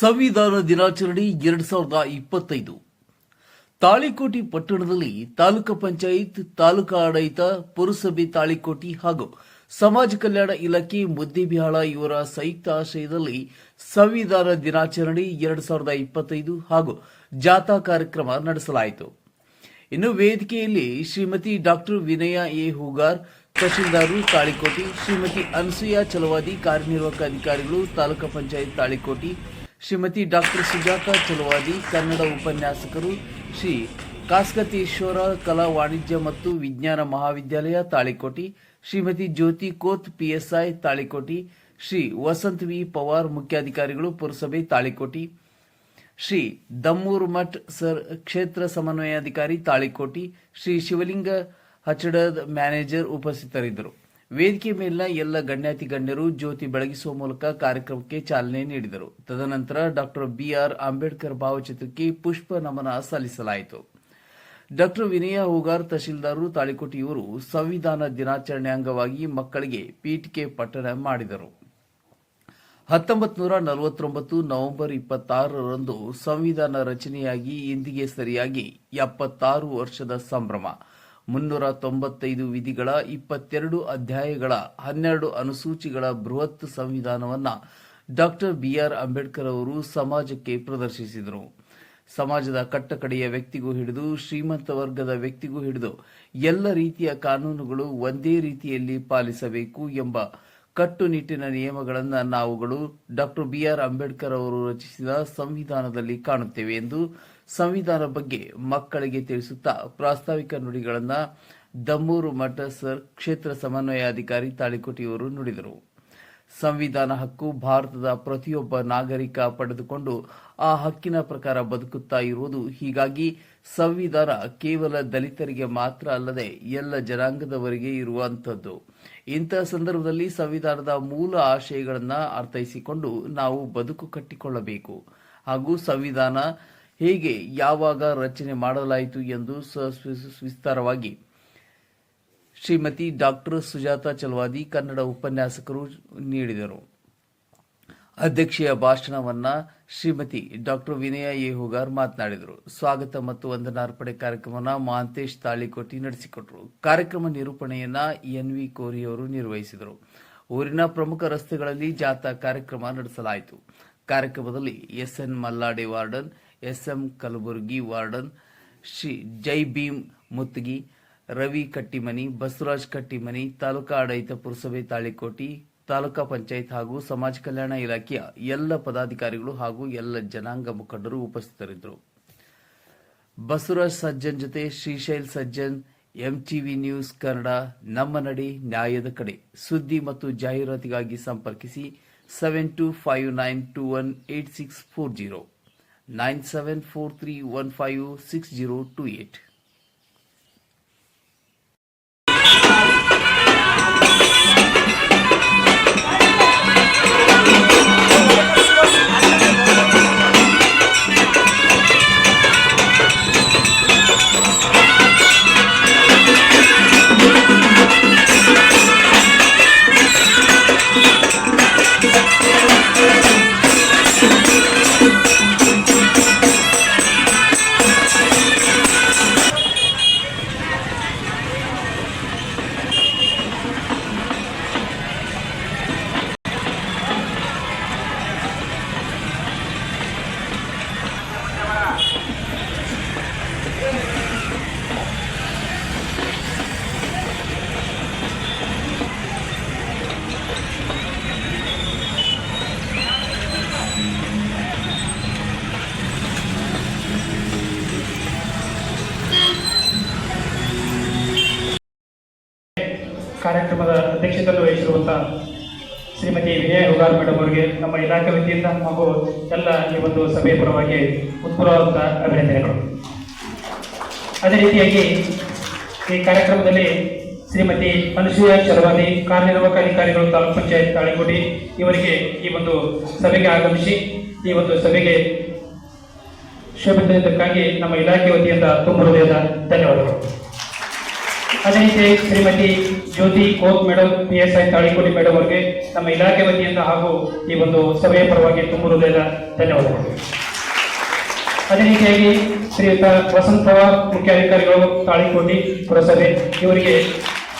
ಸಂವಿಧಾನ ದಿನಾಚರಣೆ ಎರಡ್ ಸಾವಿರದ ಇಪ್ಪತ್ತೈದು. ತಾಳಿಕೋಟಿ ಪಟ್ಟಣದಲ್ಲಿ ತಾಲೂಕು ಪಂಚಾಯತ್, ತಾಲೂಕಾ ಆಡಳಿತ, ಪುರಸಭೆ ತಾಳಿಕೋಟಿ ಹಾಗೂ ಸಮಾಜ ಕಲ್ಯಾಣ ಇಲಾಖೆ ಮುದ್ದೇಬಿಹಾಳ ಇವರ ಸಂಯುಕ್ತ ಆಶ್ರಯದಲ್ಲಿ ಸಂವಿಧಾನ ದಿನಾಚರಣೆ ಎರಡ್ ಸಾವಿರದ ಇಪ್ಪತ್ತೈದು ಹಾಗೂ ಜಾಥಾ ಕಾರ್ಯಕ್ರಮ ನಡೆಸಲಾಯಿತು. ಇನ್ನು ವೇದಿಕೆಯಲ್ಲಿ ಶ್ರೀಮತಿ ಡಾಕ್ಟರ್ ವಿನಯ ಎ. ಹೂಗಾರ್ ತಹಶೀಲ್ದಾರರು ತಾಳಿಕೋಟಿ, ಶ್ರೀಮತಿ ಅನಸೂಯ ಚಲವಾದಿ ಕಾರ್ಯನಿರ್ವಾಹಕ ಅಧಿಕಾರಿಗಳು, ತಾಲೂಕು ಪಂಚಾಯತ್ ತಾಳಿಕೋಟಿ ಶ್ರೀಮತಿ ಡಾಕ್ಟರ್ ಸುಜಾತ ಚಲುವಾದಿ, ಕನ್ನಡ ಉಪನ್ಯಾಸಕರು ಶ್ರೀ ಕಾಸ್ಕತೀಶ್ವರ ಕಲಾ ವಾಣಿಜ್ಯ ಮತ್ತು ವಿಜ್ಞಾನ ಮಹಾವಿದ್ಯಾಲಯ ತಾಳಿಕೋಟಿ, ಶ್ರೀಮತಿ ಜ್ಯೋತಿ ಕೋತ್ ಪಿಎಸ್ಐ ತಾಳಿಕೋಟಿ, ಶ್ರೀ ವಸಂತ್ ವಿ ಪವಾರ್ ಮುಖ್ಯಾಧಿಕಾರಿಗಳು ಪುರಸಭೆ ತಾಳಿಕೋಟಿ, ಶ್ರೀ ದಮ್ಮೂರು ಮಠ್ ಸರ್ ಕ್ಷೇತ್ರ ಸಮನ್ವಯಾಧಿಕಾರಿ ತಾಳಿಕೋಟಿ, ಶ್ರೀ ಶಿವಲಿಂಗ ಹಚಡದ್ ಮ್ಯಾನೇಜರ್ ಉಪಸ್ಥಿತರಿದ್ದರು. ವೇದಿಕೆ ಮೇಲಿನ ಎಲ್ಲ ಗಣ್ಯಾತಿ ಗಣ್ಯರು ಜ್ಯೋತಿ ಬೆಳಗಿಸುವ ಮೂಲಕ ಕಾರ್ಯಕ್ರಮಕ್ಕೆ ಚಾಲನೆ ನೀಡಿದರು. ತದನಂತರ ಡಾಕ್ಟರ್ ಬಿಆರ್ ಅಂಬೇಡ್ಕರ್ ಭಾವಚಿತ್ರಕ್ಕೆ ಪುಷ್ಪ ನಮನ ಸಲ್ಲಿಸಲಾಯಿತು. ಡಾಕ್ಟರ್ ವಿನಯ ಹೂಗಾರ್ ತಹಶೀಲ್ದಾರರು ತಾಳಿಕೋಟಿ ಇವರು ಸಂವಿಧಾನ ದಿನಾಚರಣೆ ಅಂಗವಾಗಿ ಮಕ್ಕಳಿಗೆ ಪೀಠಿಕೆ ಪಠಣ ಮಾಡಿದರು. ಹತ್ತೊಂಬತ್ತು ನೂರ ನಲವತ್ತೊಂಬತ್ತು ನವೆಂಬರ್ ಇಪ್ಪತ್ತಾರರಂದು ಸಂವಿಧಾನ ರಚನೆಯಾಗಿ ಇಂದಿಗೆ ಸರಿಯಾಗಿ ಎಪ್ಪತ್ತಾರು ವರ್ಷದ ಸಂಭ್ರಮ. ಮುನ್ನೂರ ತೊಂಬತ್ತೈದು ವಿಧಿಗಳ ಇಪ್ಪತ್ತೆರಡು ಅಧ್ಯಾಯಗಳ ಹನ್ನೆರಡು ಅನುಸೂಚಿಗಳ ಬೃಹತ್ ಸಂವಿಧಾನವನ್ನ ಡಾಕ್ಟರ್ ಬಿಆರ್ ಅಂಬೇಡ್ಕರ್ ಅವರು ಸಮಾಜಕ್ಕೆ ಪ್ರದರ್ಶಿಸಿದರು. ಸಮಾಜದ ಕಟ್ಟಕಡೆಯ ವ್ಯಕ್ತಿಗೂ ಹಿಡಿದು ಶ್ರೀಮಂತ ವರ್ಗದ ವ್ಯಕ್ತಿಗೂ ಹಿಡಿದು ಎಲ್ಲ ರೀತಿಯ ಕಾನೂನುಗಳು ಒಂದೇ ರೀತಿಯಲ್ಲಿ ಪಾಲಿಸಬೇಕು ಎಂಬ ಕಟ್ಟುನಿಟ್ಟಿನ ನಿಯಮಗಳನ್ನು ನಾವುಗಳು ಡಾಕ್ಟರ್ ಬಿಆರ್ ಅಂಬೇಡ್ಕರ್ ಅವರು ರಚಿಸಿದ ಸಂವಿಧಾನದಲ್ಲಿ ಕಾಣುತ್ತೇವೆ ಎಂದು ಸಂವಿಧಾನ ಬಗ್ಗೆ ಮಕ್ಕಳಿಗೆ ತಿಳಿಸುತ್ತಾ ಪ್ರಾಸ್ತಾವಿಕ ನುಡಿಗಳನ್ನು ದಮ್ಮೂರು ಮಠ ಸರ್ ಕ್ಷೇತ್ರ ಸಮನ್ವಯಾಧಿಕಾರಿ ತಾಳಿಕೋಟಿಯವರು ನುಡಿದರು. ಸಂವಿಧಾನ ಹಕ್ಕು ಭಾರತದ ಪ್ರತಿಯೊಬ್ಬ ನಾಗರಿಕ ಪಡೆದುಕೊಂಡು ಆ ಹಕ್ಕಿನ ಪ್ರಕಾರ ಬದುಕುತ್ತಾ ಇರುವುದು ಹೀಗಾಗಿ ಸಂವಿಧಾನ ಕೇವಲ ದಲಿತರಿಗೆ ಮಾತ್ರ ಅಲ್ಲದೆ ಎಲ್ಲ ಜನಾಂಗದವರಿಗೆ ಇರುವಂತದ್ದು ಇಂತಹ ಸಂದರ್ಭದಲ್ಲಿ ಸಂವಿಧಾನದ ಮೂಲ ಆಶಯಗಳನ್ನು ಅರ್ಥೈಸಿಕೊಂಡು ನಾವು ಬದುಕು ಕಟ್ಟಿಕೊಳ್ಳಬೇಕು. ಹಾಗೂ ಸಂವಿಧಾನ ಹೇಗೆ ಯಾವಾಗ ರಚನೆ ಮಾಡಲಾಯಿತು ಎಂದು ವಿಸ್ತಾರವಾಗಿ ಶ್ರೀಮತಿ ಡಾಕ್ಟರ್ ಸುಜಾತ ಚಲವಾದಿ ಕನ್ನಡ ಉಪನ್ಯಾಸಕರು ನೀಡಿದರು. ಅಧ್ಯಕ್ಷೀಯ ಭಾಷಣವನ್ನ ಶ್ರೀಮತಿ ಡಾಕ್ಟರ್ ವಿನಯ ಯೇಹುಗಾರ್ ಮಾತನಾಡಿದರು. ಸ್ವಾಗತ ಮತ್ತು ವಂದನಾರ್ಪಣೆ ಕಾರ್ಯಕ್ರಮನ ಮಾಂತೇಶ್ ತಾಳಿಕೋಟಿ ನಡೆಸಿಕೊಟ್ಟರು ಕಾರ್ಯಕ್ರಮ ನಿರೂಪಣೆಯನ್ನ ಎನ್ ವಿ ಕೋರಿಯವರು ನಿರ್ವಹಿಸಿದರು. ಊರಿನ ಪ್ರಮುಖ ರಸ್ತೆಗಳಲ್ಲಿ ಜಾಥಾ ಕಾರ್ಯಕ್ರಮ ನಡೆಸಲಾಯಿತು. ಕಾರ್ಯಕ್ರಮದಲ್ಲಿ SN Mallade warden SM Kalaburgi warden Shri Jai Bhim Muttagi, Ravi Kattimani, Basavaraj Kattimani, taluka ಆಡಳಿತ ಪುರಸಭೆ ತಾಳಿಕೋಟಿ, ತಾಲೂಕಾ ಪಂಚಾಯತ್ ಹಾಗೂ ಸಮಾಜ ಕಲ್ಯಾಣ ಇಲಾಖೆಯ ಎಲ್ಲ ಪದಾಧಿಕಾರಿಗಳು ಹಾಗೂ ಎಲ್ಲ ಜನಾಂಗ ಮುಖಂಡರು ಉಪಸ್ಥಿತರಿದ್ದರು. ಬಸವರಾಜ್ ಸಜ್ಜನ್ ಜೊತೆ ಶ್ರೀಶೈಲ್ ಸಜ್ಜನ್, ಎಂಟಿವಿ ನ್ಯೂಸ್ ಕನ್ನಡ, ನಮ್ಮ ನಡಿ ನ್ಯಾಯದ ಕಡೆ. ಸುದ್ದಿ ಮತ್ತು ಜಾಹೀರಾತಿಗಾಗಿ ಸಂಪರ್ಕಿಸಿ seven two five nine two one eight six four zero. Nine seven four three one five six zero two eight ಕಾರ್ಯಕ್ರಮದ ಅಧ್ಯಕ್ಷತೆಯನ್ನು ವಹಿಸಿರುವಂಥ ಶ್ರೀಮತಿ ವಿನಯ ಹುಗಾರ್ ಮೇಡಮ್ ಅವರಿಗೆ, ನಮ್ಮ ಇಲಾಖೆ ವತಿಯಿಂದ ಹಾಗೂ ಎಲ್ಲ ಈ ಒಂದು ಸಭೆಯ ಪರವಾಗಿ ಉತ್ಪೂರ್ವಂತ ಅಭಿನಂದನೆಗಳು. ಅದೇ ರೀತಿಯಾಗಿ ಈ ಕಾರ್ಯಕ್ರಮದಲ್ಲಿ ಶ್ರೀಮತಿ ಅನುಸೂಯ ಚಲವಾದಿ ಕಾರ್ಯನಿರ್ವಾಹಕ ಅಧಿಕಾರಿಗಳು ತಾಲೂಕು ಪಂಚಾಯತ್ ತಾಳಿಕೋಟಿ ಇವರಿಗೆ ಈ ಒಂದು ಸಭೆಗೆ ಆಗಮಿಸಿ, ಈ ಒಂದು ಸಭೆಗೆ ಶೋಭಿಸಿದ್ದಕ್ಕಾಗಿ ನಮ್ಮ ಇಲಾಖೆ ವತಿಯಿಂದ ತುಂಬ ಹೃದಯದ ಧನ್ಯವಾದಗಳು. ಅದೇ ರೀತಿ Shrimati Jyoti Kot madam P S I Talikoti madam ಅವರಿಗೆ ನಮ್ಮ ಇಲಾಖೆ ವತಿಯಿಂದ ಹಾಗೂ ಈ ಒಂದು ಸಭೆಯ ಪರವಾಗಿ ತುಂಬ ಹೃದಯದ ಧನ್ಯವಾದಗಳು. ಅದೇ ರೀತಿಯಾಗಿ ಶ್ರೀಯುತ ವಸಂತ ಪವಾರ್ ಮುಖ್ಯಾಧಿಕಾರಿಗಳು, ತಾಳಿಕೋಟಿ ಪುರಸಭೆ, ಇವರಿಗೆ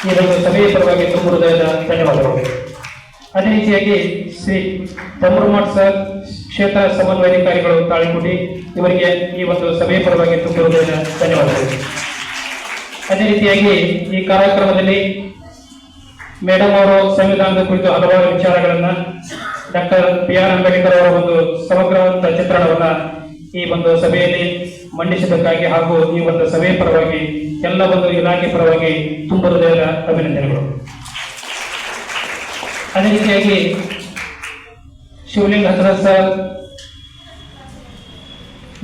ಈ ಒಂದು ಸಭೆಯ ಪರವಾಗಿ ತುಂಬ ಹೃದಯದ ಧನ್ಯವಾದಗಳು. ಅದೇ ರೀತಿಯಾಗಿ ಶ್ರೀ ತಮ್ಮರುಮಠ್ ಸರ್, ಕ್ಷೇತ್ರ ಸಮನ್ವಯಾಧಿಕಾರಿಗಳು, ತಾಳಿಕೋಟಿ, ಇವರಿಗೆ ಈ ಒಂದು ಸಭೆಯ ಪರವಾಗಿ ತುಂಬ ಹೃದಯದ ಧನ್ಯವಾದಗಳು. ಅದೇ ರೀತಿಯಾಗಿ ಈ ಕಾರ್ಯಕ್ರಮದಲ್ಲಿ ಮೇಡಮ್ ಅವರು ಸಂವಿಧಾನದ ಕುರಿತು ಹಲವಾರು ವಿಚಾರಗಳನ್ನ ಡಾಕ್ಟರ್ ಬಿ ಆರ್ ಅಂಬೇಡ್ಕರ್ ಅವರ ಒಂದು ಸಮಗ್ರವಾದ ಚಿತ್ರಣವನ್ನ ಈ ಒಂದು ಸಭೆಯಲ್ಲಿ ಮಂಡಿಸಿದ್ದಕ್ಕಾಗಿ ಹಾಗೂ ಈ ಒಂದು ಸಭೆಯ ಪರವಾಗಿ ಎಲ್ಲ ಒಂದು ಇಲಾಖೆ ಪರವಾಗಿ ತುಂಬ ಹೃದಯದ ಅಭಿನಂದನೆಗಳು. ಅದೇ ರೀತಿಯಾಗಿ ಶಿವಲಿಂಗ ಹಸರ ಸರ್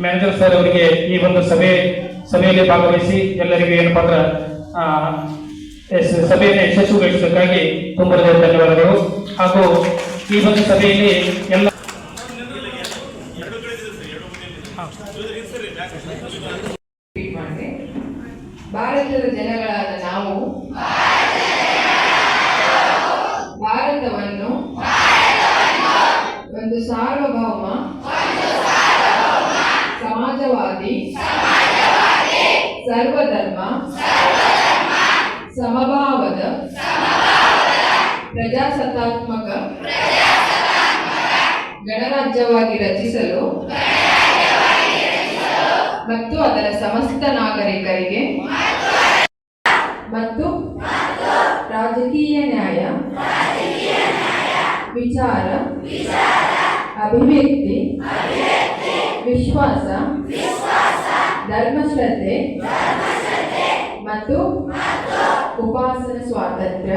ಮ್ಯಾನೇಜರ್ ಸರ್ ಅವರಿಗೆ ಈ ಒಂದು ಸಭೆ ಸಭೆಯಲ್ಲಿ ಭಾಗವಹಿಸಿ ಎಲ್ಲರಿಗೂ ಏನಪ್ಪಾ ಅಂದ್ರೆ ಸಭೆಯನ್ನು ಯಶಸ್ವಿಗೊಳಿಸಿದ್ದಕ್ಕಾಗಿ ತುಂಬ ಧನ್ಯವಾದಗಳು. ಹಾಗೂ ಈ ಒಂದು ಸಭೆಯಲ್ಲಿ ಎಲ್ಲ ಪ್ರಜಾಸತ್ತಾತ್ಮಕ ಗಣರಾಜ್ಯವಾಗಿ ರಚಿಸಲು. ಮತ್ತು ಅದರ ಸಮಸ್ತ ನಾಗರಿಕರಿಗೆ. ಮತ್ತು ರಾಜಕೀಯ ನ್ಯಾಯ. ವಿಚಾರ. ಅಭಿವ್ಯಕ್ತಿ. ವಿಶ್ವಾಸ. ಧರ್ಮಶ್ರದ್ಧೆ. ಮತ್ತು ಉಪಾಸನ ಸ್ವಾತಂತ್ರ್ಯ.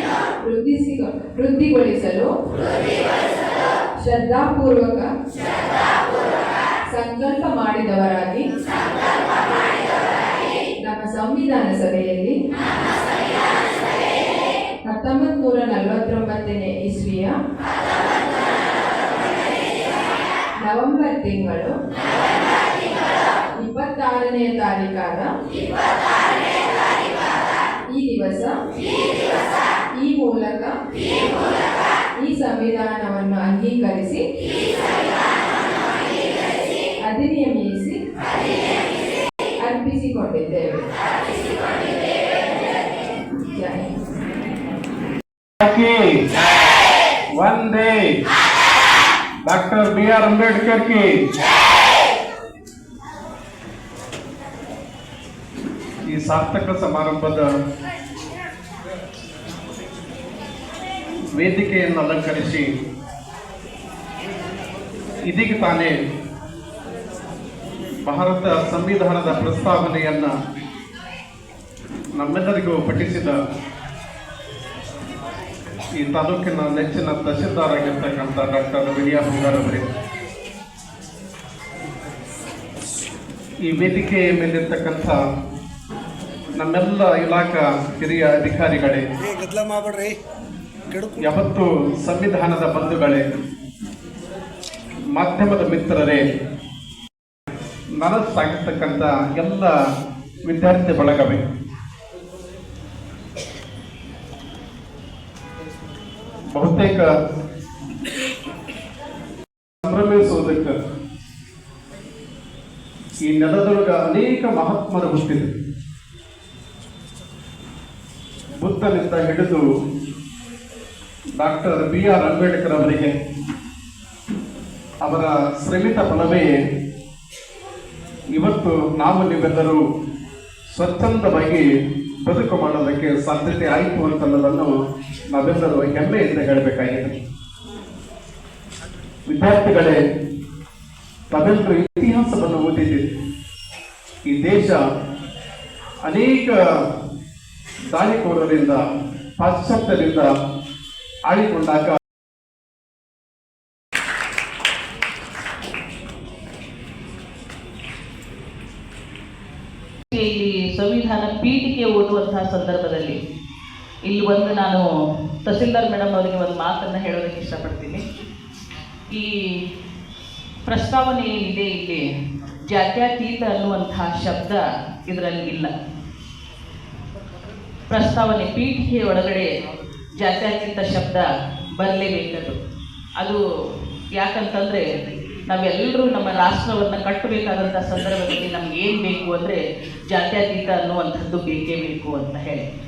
ವೃದ್ಧಿಸಿ ವೃದ್ಧಿಗೊಳಿಸಲು ಶ್ರದ್ಧಾಪೂರ್ವಕ ಸಂಕಲ್ಪ ಮಾಡಿದವರಾಗಿ ನಮ್ಮ ಸಂವಿಧಾನ ಸಭೆಯಲ್ಲಿ ಹತ್ತೊಂಬತ್ ನೂರ ನಲವತ್ತೊಂಬತ್ತನೇ ಇಸ್ವಿಯ ನವೆಂಬರ್ ತಿಂಗಳು ಇಪ್ಪತ್ತಾರನೆಯ ತಾರೀಕಾದ ಈ ದಿವಸ ಈ ಮೂಲಕ ಈ ಸಂವಿಧಾನವನ್ನು ಅಂಗೀಕರಿಸಿ ಅಧಿನಿಯಮಿಸಿ ಅರ್ಪಿಸಿಕೊಂಡಿದ್ದೇವೆ. ವಂದೇ. ಡಾಕ್ಟರ್ ಬಿ ಆರ್ ಅಂಬೇಡ್ಕರ್ ಕಿ. ಈ ಸಾರ್ಥಕ ಸಮಾರಂಭದ ವೇದಿಕೆಯನ್ನು ಅಲಂಕರಿಸಿ ಇದೀಗ ತಾನೇ ಭಾರತ ಸಂವಿಧಾನದ ಪ್ರಸ್ತಾವನೆಯನ್ನ ನಮ್ಮೆಲ್ಲರಿಗೂ ಪಠಿಸಿದ ಈ ತಾಲೂಕಿನ ನೆಚ್ಚಿನ ತಹಶೀಲ್ದಾರಾಗಿರ್ತಕ್ಕಂಥ ಡಾಕ್ಟರ್ ವಿನಯ ಬಂಗಾರ್ ಈ ವೇದಿಕೆಯ ಮೇಲಿರ್ತಕ್ಕಂಥ ನಮ್ಮೆಲ್ಲ ಇಲಾಖಾ ಹಿರಿಯ ಅಧಿಕಾರಿಗಳೇ ಯಾವತ್ತು ಸಂವಿಧಾನದ ಬಂಧುಗಳೇ, ಮಾಧ್ಯಮದ ಮಿತ್ರರೇ ನನಸಾಗಿರ್ತಕ್ಕಂಥ ಎಲ್ಲ ವಿದ್ಯಾರ್ಥಿ ಬಳಗವೇ. ಬಹುತೇಕ ಸಂಭ್ರಮಿಸುವುದಕ್ಕೆ ಈ ನೆಲದೊಳಗ ಅನೇಕ ಮಹಾತ್ಮರು ಹುಟ್ಟಿದೆ. ಬುದ್ಧನಿಂದ ಹಿಡಿದು ಡಾಕ್ಟರ್ ಬಿ ಆರ್ ಅಂಬೇಡ್ಕರ್ ಅವರಿಗೆ ಅವರ ಶ್ರಮಿತ ಫಲವೇ ಇವತ್ತು ನಾವು ನೀವೆಲ್ಲರೂ ಸ್ವಚ್ಛಂದವಾಗಿ ಬದುಕು ಮಾಡೋದಕ್ಕೆ ಸಾಧ್ಯತೆ ಆಯಿತು ಅಂತನ್ನೋದನ್ನು ನಾವೆಲ್ಲರೂ ಹೆಮ್ಮೆಯಿಂದ ಹೇಳಬೇಕಾಗಿದೆ. ವಿದ್ಯಾರ್ಥಿಗಳೇ ತಾವೆಲ್ಲರೂ ಇತಿಹಾಸವನ್ನು ಓದಿದ್ದೀರಿ ಈ ದೇಶ ಅನೇಕ ದಾಳಿಕೋರರಿಂದ ಪಾಶ್ಚಾತ್ಯರಿಂದ ಆಳಿಕೊಂಡಾಗ ಇಲ್ಲಿ ಸಂವಿಧಾನ ಪೀಠಿಕೆ ಓದುವಂತಹ ಸಂದರ್ಭದಲ್ಲಿ ಇಲ್ಲಿ ಒಂದು ನಾನು ತಹಸೀಲ್ದಾರ್ ಮೇಡಮ್ ಅವರಿಗೆ ಒಂದು ಮಾತನ್ನು ಹೇಳೋದಕ್ಕೆ ಇಷ್ಟಪಡ್ತೀನಿ. ಈ ಪ್ರಸ್ತಾವನೆ ಏನಿದೆ ಇಲ್ಲಿ, ಜಾತ್ಯತೀತ ಅನ್ನುವಂತಹ ಶಬ್ದ ಇದರಲ್ಲಿ ಇಲ್ಲ. ಪ್ರಸ್ತಾವನೆ ಪೀಠಿಕೆ ಒಳಗಡೆ ಜಾತ್ಯತೀತ ಶಬ್ದ ಬರಲೇಬೇಕದು ಅದು ಯಾಕಂತಂದರೆ ನಾವೆಲ್ಲರೂ ನಮ್ಮ ರಾಷ್ಟ್ರವನ್ನು ಕಟ್ಟಬೇಕಾದಂಥ ಸಂದರ್ಭದಲ್ಲಿ ನಮ್ಗೆ ಏನು ಬೇಕು ಅಂದರೆ ಜಾತ್ಯಾತೀತ ಅನ್ನುವಂಥದ್ದು ಬೇಕೇ ಬೇಕು ಅಂತ ಹೇಳಿ.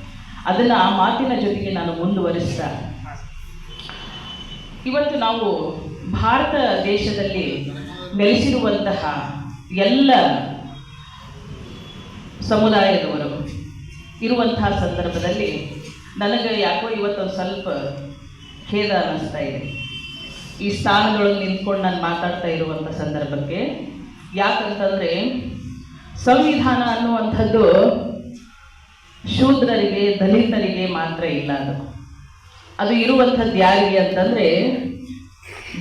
ಅದನ್ನು ಆ ಮಾತಿನ ಜೊತೆಗೆ ನಾನು ಮುಂದುವರಿಸ್ತಾ. ಇವತ್ತು ನಾವು ಭಾರತ ದೇಶದಲ್ಲಿ ನೆಲೆಸಿರುವಂತಹ ಎಲ್ಲ ಸಮುದಾಯದವರು ಇರುವಂತಹ ಸಂದರ್ಭದಲ್ಲಿ ನನಗೆ ಯಾಕೋ ಇವತ್ತೊಂದು ಸ್ವಲ್ಪ ಖೇದ ಅನ್ನಿಸ್ತಾ ಇದೆ. ಈ ಸ್ಥಾನದೊಳಗೆ ನಿಂತ್ಕೊಂಡು ನಾನು ಮಾತಾಡ್ತಾ ಇರುವಂಥ ಸಂದರ್ಭಕ್ಕೆ ಯಾಕಂತಂದರೆ ಸಂವಿಧಾನ ಅನ್ನುವಂಥದ್ದು ಶೂದ್ರರಿಗೆ, ದಲಿತರಿಗೆ ಮಾತ್ರ ಇಲ್ಲ ಅದು. ಅದು ಇರುವಂಥದ್ದು ಯಾರಿಗೆ ಅಂತಂದರೆ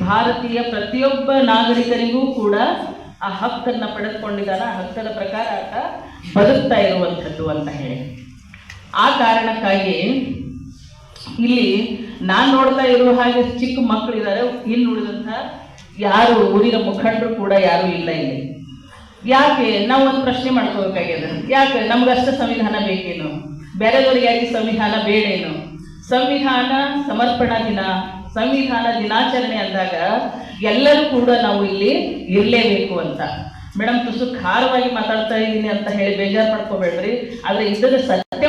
ಭಾರತೀಯ ಪ್ರತಿಯೊಬ್ಬ ನಾಗರಿಕರಿಗೂ ಕೂಡ ಆ ಹಕ್ಕನ್ನು ಪಡೆದುಕೊಂಡಿದ್ದಾನೆ. ಆ ಹಕ್ಕದ ಪ್ರಕಾರ ಆತ ಬದುಕ್ತಾ ಇರುವಂಥದ್ದು ಅಂತ ಹೇಳಿ. ಆ ಕಾರಣಕ್ಕಾಗಿ ಇಲ್ಲಿ ನಾನು ನೋಡ್ತಾ ಇರುವ ಹಾಗೆ ಚಿಕ್ಕ ಮಕ್ಕಳಿದ್ದಾರೆ ಇಲ್ಲಿ ನೋಡಿದಂಥ ಯಾರು ಊರಿನ ಮುಖಂಡರು ಕೂಡ ಯಾರು ಇಲ್ಲ ಇಲ್ಲಿ. ಯಾಕೆ? ನಾವು ಒಂದು ಪ್ರಶ್ನೆ ಮಾಡ್ಕೋಬೇಕಾಗಿದೆ. ಯಾಕೆ? ನಮಗಷ್ಟು ಸಂವಿಧಾನ ಬೇಕೇನು? ಬೇರೆದವ್ರಿಗೆ ಯಾಕೆ ಸಂವಿಧಾನ ಬೇಡೇನು? ಸಂವಿಧಾನ ಸಮರ್ಪಣಾ ದಿನ, ಸಂವಿಧಾನ ದಿನಾಚರಣೆ ಅಂದಾಗ ಎಲ್ಲರೂ ಕೂಡ ನಾವು ಇಲ್ಲಿ ಇರಲೇಬೇಕು ಅಂತ. ಮೇಡಮ್, ತುಸು ಖಾರವಾಗಿ ಮಾತಾಡ್ತಾ ಇದ್ದೀನಿ ಅಂತ ಹೇಳಿ ಬೇಜಾರು ಮಾಡ್ಕೋಬೇಡ್ರಿ ಆದರೆ ಇದರ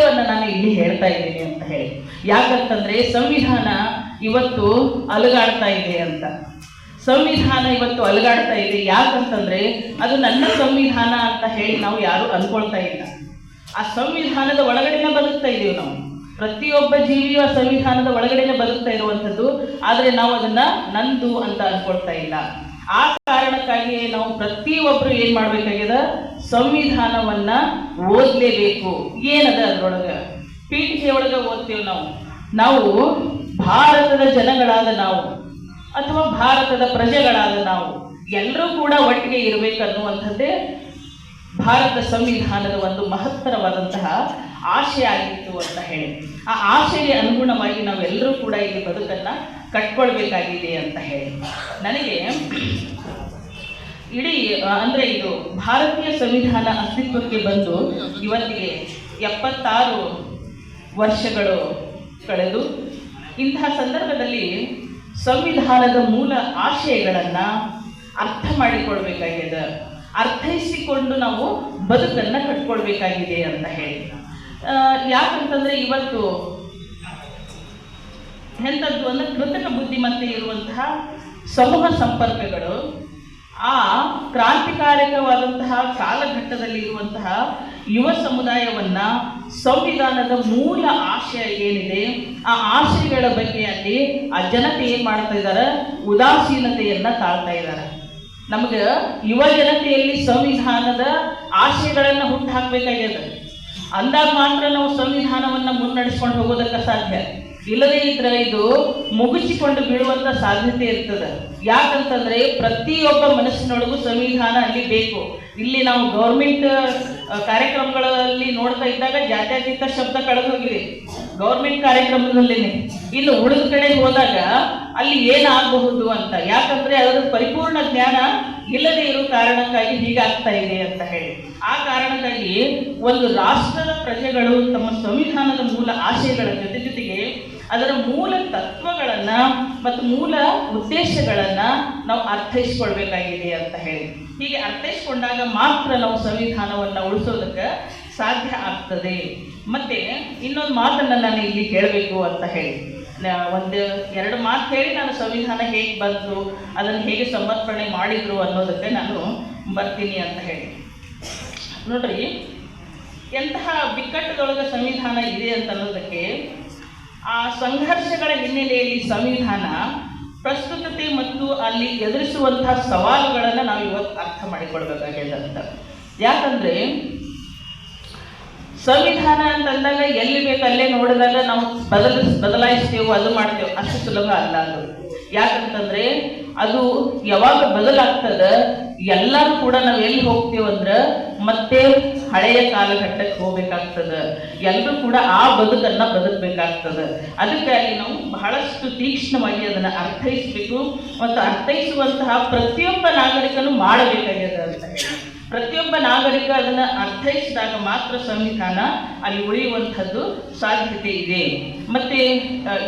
ಸತ್ಯವನ್ನ ನಾನು ಇಲ್ಲಿ ಹೇಳ್ತಾ ಇದ್ದೀನಿ ಅಂತ ಹೇಳಿ. ಯಾಕಂತಂದ್ರೆ ಸಂವಿಧಾನ ಇವತ್ತು ಅಲುಗಾಡ್ತಾ ಇದೆ ಅಂತ. ಸಂವಿಧಾನ ಇವತ್ತು ಅಲುಗಾಡ್ತಾ ಇದೆ ಯಾಕಂತಂದ್ರೆ ಅದು ನನ್ನ ಸಂವಿಧಾನ ಅಂತ ಹೇಳಿ ನಾವು ಯಾರು ಅನ್ಕೊಳ್ತಾ ಇಲ್ಲ. ಆ ಸಂವಿಧಾನದ ಒಳಗಡೆನೆ ಬದುಕ್ತಾ ಇದ್ದೀವಿ ನಾವು. ಪ್ರತಿಯೊಬ್ಬ ಜೀವಿಯು ಆ ಸಂವಿಧಾನದ ಒಳಗಡೆನೆ ಬದುಕ್ತಾ ಇರುವಂಥದ್ದು, ಆದರೆ ನಾವು ಅದನ್ನ ನಂದು ಅಂತ ಅನ್ಕೊಳ್ತಾ ಇಲ್ಲ. ಆ ಕಾರಣಕ್ಕಾಗಿ ನಾವು ಪ್ರತಿಯೊಬ್ಬರು ಏನ್ ಮಾಡ್ಬೇಕಾಗ್ಯದ? ಸಂವಿಧಾನವನ್ನ ಓದ್ಲೇಬೇಕು. ಏನದ ಅದ್ರೊಳಗ? ಪೀಠಿಕೆ ಒಳಗ ಓದ್ತೇವೆ ನಾವು. ನಾವು ಭಾರತದ ಜನಗಳಾದ ನಾವು ಅಥವಾ ಭಾರತದ ಪ್ರಜೆಗಳಾದ ನಾವು ಎಲ್ಲರೂ ಕೂಡ ಒಟ್ಟಿಗೆ ಇರಬೇಕನ್ನುವಂಥದ್ದೇ ಭಾರತ ಸಂವಿಧಾನದ ಒಂದು ಮಹತ್ತರವಾದಂತಹ ಆಶೆ ಆಗಿತ್ತು ಅಂತ ಹೇಳಿ. ಆ ಆಶೆಗೆ ಅನುಗುಣವಾಗಿ ನಾವೆಲ್ಲರೂ ಕೂಡ ಇಲ್ಲಿ ಬದುಕನ್ನು ಕಟ್ಕೊಳ್ಬೇಕಾಗಿದೆ ಅಂತ ಹೇಳಿ. ನನಗೆ ಇಡೀ ಅಂದ್ರೆ ಇದು ಭಾರತೀಯ ಸಂವಿಧಾನ ಅಸ್ತಿತ್ವಕ್ಕೆ ಬಂದು ಇವತ್ತಿಗೆ ಎಪ್ಪತ್ತಾರು ವರ್ಷಗಳು ಕಳೆದು, ಇಂತಹ ಸಂದರ್ಭದಲ್ಲಿ ಸಂವಿಧಾನದ ಮೂಲ ಆಶಯಗಳನ್ನ ಅರ್ಥ ಮಾಡಿಕೊಳ್ಬೇಕಾಗಿದೆ. ಅರ್ಥೈಸಿಕೊಂಡು ನಾವು ಬದುಕನ್ನ ಕಟ್ಕೊಳ್ಬೇಕಾಗಿದೆ ಅಂತ ಹೇಳಿ. ಯಾಕಂತಂದ್ರೆ ಇವತ್ತು ಎಂಥದ್ದು ಅಂದ್ರೆ ಕೃತಕ ಬುದ್ಧಿಮತ್ತೆ ಇರುವಂತಹ ಸಮೂಹ ಸಂಪರ್ಕಗಳು ಆ ಕ್ರಾಂತಿಕಾರಕವಾದಂತಹ ಕಾಲಘಟ್ಟದಲ್ಲಿ ಇರುವಂತಹ ಯುವ ಸಮುದಾಯವನ್ನ ಸಂವಿಧಾನದ ಮೂಲ ಆಶಯ ಏನಿದೆ, ಆ ಆಶಯಗಳ ಬಗ್ಗೆ ಅಲ್ಲಿ ಆ ಜನತೆ ಏನ್ ಮಾಡ್ತಾ ಇದ್ದಾರೆ ಉದಾಸೀನತೆಯನ್ನ ತಾಳ್ತಾ ಇದ್ದಾರೆ ನಮ್ಗೆ ಯುವ ಜನತೆಯಲ್ಲಿ ಸಂವಿಧಾನದ ಆಶಯಗಳನ್ನ ಹುಟ್ಟು ಹಾಕ್ಬೇಕಾಗಿದೆ. ಅಂದಾಗ ಮಾತ್ರ ನಾವು ಸಂವಿಧಾನವನ್ನ ಮುನ್ನಡೆಸ್ಕೊಂಡು ಹೋಗೋದಕ್ಕೆ ಸಾಧ್ಯ. ಇಲ್ಲದೇ ಇದ್ರೆ ಇದು ಮುಗಿಸಿಕೊಂಡು ಬೀಳುವಂತ ಸಾಧ್ಯತೆ ಇರ್ತದೆ. ಯಾಕಂತಂದ್ರೆ ಪ್ರತಿಯೊಬ್ಬ ಮನಸ್ಸಿನೊಳಗೂ ಸಂವಿಧಾನ ಅಲ್ಲಿ ಬೇಕು. ಇಲ್ಲಿ ನಾವು ಗೌರ್ಮೆಂಟ್ ಕಾರ್ಯಕ್ರಮಗಳಲ್ಲಿ ನೋಡ್ತಾ ಇದ್ದಾಗ ಜಾತ್ಯತೀತ ಶಬ್ದ ಕಳೆದು ಹೋಗಿದೆ. ಗೌರ್ಮೆಂಟ್ ಕಾರ್ಯಕ್ರಮದಲ್ಲಿ ಇನ್ನು ಉಳಿದ ಕಡೆ ಹೋದಾಗ ಅಲ್ಲಿ ಏನಾಗಬಹುದು ಅಂತ. ಯಾಕಂದ್ರೆ ಅದರ ಪರಿಪೂರ್ಣ ಜ್ಞಾನ ಇಲ್ಲದೆ ಇರೋ ಕಾರಣಕ್ಕಾಗಿ ಹೀಗಾಗ್ತಾ ಇದೆ ಅಂತ ಹೇಳಿ. ಆ ಕಾರಣಕ್ಕಾಗಿ ಒಂದು ರಾಷ್ಟ್ರದ ಪ್ರಜೆಗಳು ತಮ್ಮ ಸಂವಿಧಾನದ ಮೂಲ ಆಶಯಗಳ ಜೊತೆ ಅದರ ಮೂಲ ತತ್ವಗಳನ್ನ ಮತ್ತು ಮೂಲ ಉದ್ದೇಶಗಳನ್ನ ನಾವು ಅರ್ಥೈಸ್ಕೊಳ್ಬೇಕಾಗಿದೆ ಅಂತ ಹೇಳಿ. ಹೀಗೆ ಅರ್ಥೈಸ್ಕೊಂಡಾಗ ಮಾತ್ರ ನಾವು ಸಂವಿಧಾನವನ್ನ ಉಳಿಸೋದಕ್ಕೆ ಸಾಧ್ಯ ಆಗ್ತದೆ. ಮತ್ತೆ ಇನ್ನೊಂದು ಮಾತನ್ನ ನಾನು ಇಲ್ಲಿ ಹೇಳಬೇಕು ಅಂತ ಹೇಳಿ. ಒಂದು ಎರಡು ಮಾತು ಹೇಳಿ ನಾನು ಸಂವಿಧಾನ ಹೇಗೆ ಬಂತು, ಅದನ್ನು ಹೇಗೆ ಸಮರ್ಪಣೆ ಮಾಡಿದ್ರು ಅನ್ನೋದಕ್ಕೆ ನಾನು ಬರ್ತೀನಿ ಅಂತ ಹೇಳಿ. ನೋಡ್ರಿ, ಎಂತಹ ಬಿಕ್ಕಟ್ಟದೊಳಗೆ ಸಂವಿಧಾನ ಇದೆ ಅಂತ ಅನ್ನೋದಕ್ಕೆ ಆ ಸಂಘರ್ಷಗಳ ಹಿನ್ನೆಲೆಯಲ್ಲಿ ಸಂವಿಧಾನ ಪ್ರಸ್ತುತತೆ ಮತ್ತು ಅಲ್ಲಿ ಎದುರಿಸುವಂತಹ ಸವಾಲುಗಳನ್ನು ನಾವು ಇವತ್ತು ಅರ್ಥ ಮಾಡಿಕೊಳ್ಬೇಕಾಗಿದೆ ಅಂತ ಯಾಕಂದ್ರೆ ಸಂವಿಧಾನ ಅಂತಂದಾಗ ಎಲ್ಲಿ ಬೇಕು ಅಲ್ಲೇ ನೋಡಿದಾಗ ನಾವು ಬದಲ, ಬದಲಾಯಿಸ್ತೇವೆ ಅದು ಮಾಡ್ತೇವೆ. ಅಷ್ಟು ಸುಲಭ ಅಲ್ಲ ಅದು. ಯಾಕಂತಂದ್ರೆ ಅದು ಯಾವಾಗ ಬದಲಾಗ್ತದ ಎಲ್ಲರೂ ಕೂಡ ನಾವು ಎಲ್ಲಿ ಹೋಗ್ತೇವಂದ್ರ ಮತ್ತೆ ಹಳೆಯ ಕಾಲಘಟ್ಟಕ್ಕೆ ಹೋಗ್ಬೇಕಾಗ್ತದ. ಎಲ್ಲರೂ ಕೂಡ ಆ ಬದುಕನ್ನ ಬದುಕಬೇಕಾಗ್ತದ. ಅದಕ್ಕಾಗಿ ನಾವು ಬಹಳಷ್ಟು ತೀಕ್ಷ್ಣವಾಗಿ ಅದನ್ನ ಅರ್ಥೈಸಬೇಕು ಮತ್ತು ಅರ್ಥೈಸುವಂತಹ ಪ್ರತಿಯೊಬ್ಬ ನಾಗರಿಕನು ಮಾಡಬೇಕಾಗ್ಯದ ಅಂತ ಪ್ರತಿಯೊಬ್ಬ ನಾಗರಿಕ ಅದನ್ನ ಅರ್ಥೈಸಿದಾಗ ಮಾತ್ರ ಸಂವಿಧಾನ ಅಲ್ಲಿ ಉಳಿಯುವಂಥದ್ದು ಸಾಧ್ಯತೆ ಇದೆ. ಮತ್ತೆ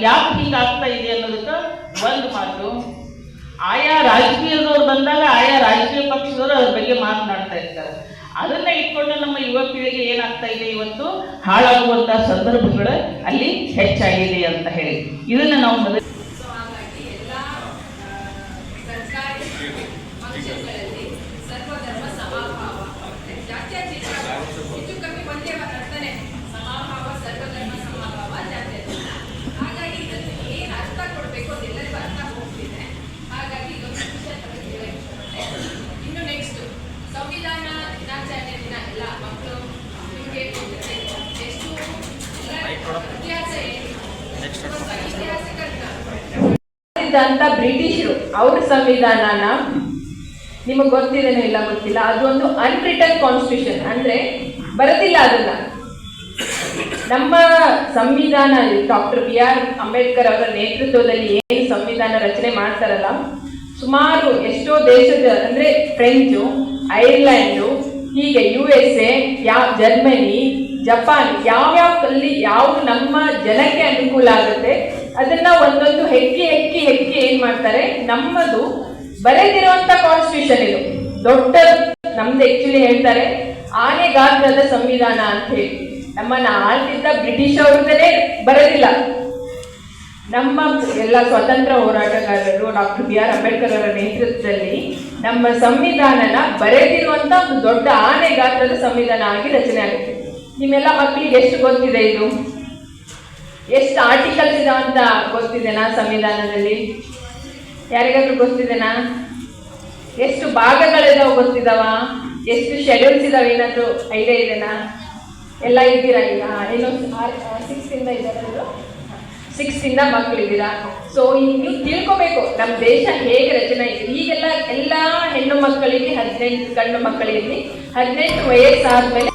ಯಾಕೆ ಹೀಗಾಗ್ತಾ ಇದೆ ಅನ್ನೋದಕ್ಕೆ ಒಂದು ಮಾತು. ಆಯಾ ರಾಜಕೀಯದವ್ರು ಬಂದಾಗ ಆಯಾ ರಾಜಕೀಯ ಪಕ್ಷದವರು ಅದ್ರ ಬಗ್ಗೆ ಮಾತನಾಡ್ತಾ ಇರ್ತಾರೆ. ಅದನ್ನ ಇಟ್ಕೊಂಡು ನಮ್ಮ ಯುವ ಪೀಳಿಗೆ ಏನಾಗ್ತಾ ಇದೆ ಇವತ್ತು? ಹಾಳಾಗುವಂತಹ ಸಂದರ್ಭಗಳು ಅಲ್ಲಿ ಹೆಚ್ಚಾಗಿದೆ ಅಂತ ಹೇಳಿ. ಇದನ್ನ ನಾವು ಮೊದಲು ಸೊ ಹಾಗಾಗಿ ಎಲ್ಲ ಸರ್ಕಾರಿ ಫಂಕ್ಷನ್ಗಳಲ್ಲಿ ಸರ್ವಧರ್ಮ ಸಮಭಾವ ಜಾತ್ಯತೀತ ಹೆಚ್ಚು ಕಮ್ಮಿ ಒಂದೇ ಅರ್ಥನೇ ಸಮಭಾವ ಸರ್ವಧರ್ಮ ಸಮಭಾವ ಜಾತ್ಯತೀತ ಹಾಗಾಗಿ ಇದನ್ನು ಏನು ಅರ್ಥ ಕೊಡಬೇಕು ಅದೆಲ್ಲರಿಗೂ ಅರ್ಥ ಹೋಗ್ತಿದೆ ಹಾಗಾಗಿ ಇದೊಂದು ವಿಷಯ ತಮಗೆ ಹೇಳಕ್ಕೆ ಇಷ್ಟಪಡ್ತೆ ಇನ್ನು ನೆಕ್ಸ್ಟ್ ಸಂವಿಧಾನ ದಿನಾಚರಣೆ ದಿನ ಎಲ್ಲ ಮಕ್ಕಳು ನಿಮಗೆ ಗೊತ್ತಿದೆ ಎಷ್ಟು ಎಲ್ಲ ಇತಿಹಾಸ ಏನು ಐತಿಹಾಸಿಕ ಅಂತ ಬ್ರಿಟಿಷರು ಅವ್ರ ಸಂವಿಧಾನನ ನಿಮಗೆ ಗೊತ್ತಿದೇನೋ ಇಲ್ಲ ಗೊತ್ತಿಲ್ಲ, ಅದೊಂದು ಅನ್ರಿಟನ್ ಕಾನ್ಸ್ಟಿಟ್ಯೂಷನ್ ಅಂದ್ರೆ ಬರದಿಲ್ಲ ಅದನ್ನ. ನಮ್ಮ ಸಂವಿಧಾನ ಡಾಕ್ಟರ್ ಬಿ ಆರ್ ಅಂಬೇಡ್ಕರ್ ಅವರ ನೇತೃತ್ವದಲ್ಲಿ ಏನು ಸಂವಿಧಾನ ರಚನೆ ಮಾಡ್ತಾರಲ್ಲ, ಸುಮಾರು ಎಷ್ಟೋ ದೇಶದ, ಅಂದ್ರೆ ಫ್ರೆಂಚು ಐರ್ಲ್ಯಾಂಡು ಹೀಗೆ ಯು ಎಸ್ ಎ ಯಾವ ಜರ್ಮನಿ ಜಪಾನ್ ಯಾವ್ಯಾವ ಕಲ್ಲಿ ಯಾವ ನಮ್ಮ ಜನಕ್ಕೆ ಅನುಕೂಲ ಆಗುತ್ತೆ ಅದನ್ನ ಒಂದೊಂದು ಹೆಕ್ಕಿ ಹೆಕ್ಕಿ ಹೆಕ್ಕಿ ಏನ್ ಮಾಡ್ತಾರೆ? ನಮ್ಮದು ಬರೆದಿರುವಂತ ಕಾನ್ಸ್ಟಿಟ್ಯೂಷನ್ ಇದು. ದೊಡ್ಡ ನಮ್ದು ಆಕ್ಚುಲಿ ಹೇಳ್ತಾರೆ, ಆನೆ ಗಾತ್ರದ ಸಂವಿಧಾನ ಅಂತ ಹೇಳಿ. ನಮ್ಮನ್ನ ಆಳ್ತಿದ್ದ ಬ್ರಿಟಿಷ್ ಅವ್ರದ್ದೇ ಬರೋದಿಲ್ಲ. ನಮ್ಮ ಎಲ್ಲ ಸ್ವತಂತ್ರ ಹೋರಾಟಗಾರರು, ಡಾಕ್ಟರ್ ಬಿ ಆರ್ ಅಂಬೇಡ್ಕರ್ ಅವರ ನೇತೃತ್ವದಲ್ಲಿ ನಮ್ಮ ಸಂವಿಧಾನನ ಬರೆದಿರುವಂತ ಒಂದು ದೊಡ್ಡ ಆನೆ ಗಾತ್ರದ ಸಂವಿಧಾನ ಆಗಿ ರಚನೆ ಆಗುತ್ತೆ. ನಿಮ್ಮೆಲ್ಲ ಮಕ್ಕಳಿಗೆ ಎಷ್ಟು ಗೊತ್ತಿದೆ ಇದು? ಎಷ್ಟು ಆರ್ಟಿಕಲ್ಸ್ ಇದಾವಂತ ಗೊತ್ತಿದೆನಾ ಸಂವಿಧಾನದಲ್ಲಿ? ಯಾರಿಗಾದ್ರೂ ಗೊತ್ತಿದೆನಾ? ಎಷ್ಟು ಭಾಗಗಳಿದಾವ ಗೊತ್ತಿದಾವ? ಎಷ್ಟು ಶೆಡ್ಯೂಲ್ಸ್ ಇದಾವೆ? ಏನಾದರೂ ಐಡಿಯಾ ಇದೆನಾ? ಎಲ್ಲ ಇದ್ದೀರಾ ಈಗ? ಏನು ಸಿಕ್ಸ್ ಇಂದ ಇದ್ದಾರೆ ಸಿಕ್ಸ್ ಇಂದ ಮಕ್ಕಳಿದ್ದೀರಾ ಸೊ ಈಗ ನೀವು ತಿಳ್ಕೊಬೇಕು ನಮ್ಮ ದೇಶ ಹೇಗೆ ರಚನೆ ಇದೆ ಈಗೆಲ್ಲ ಎಲ್ಲ ಹೆಣ್ಣು ಮಕ್ಕಳಿಗೆ ಹದಿನೆಂಟು ಗಂಡು ಮಕ್ಕಳಿಗೆ ಹದಿನೆಂಟು ವಯಸ್ಸಾದ್ಮೇಲೆ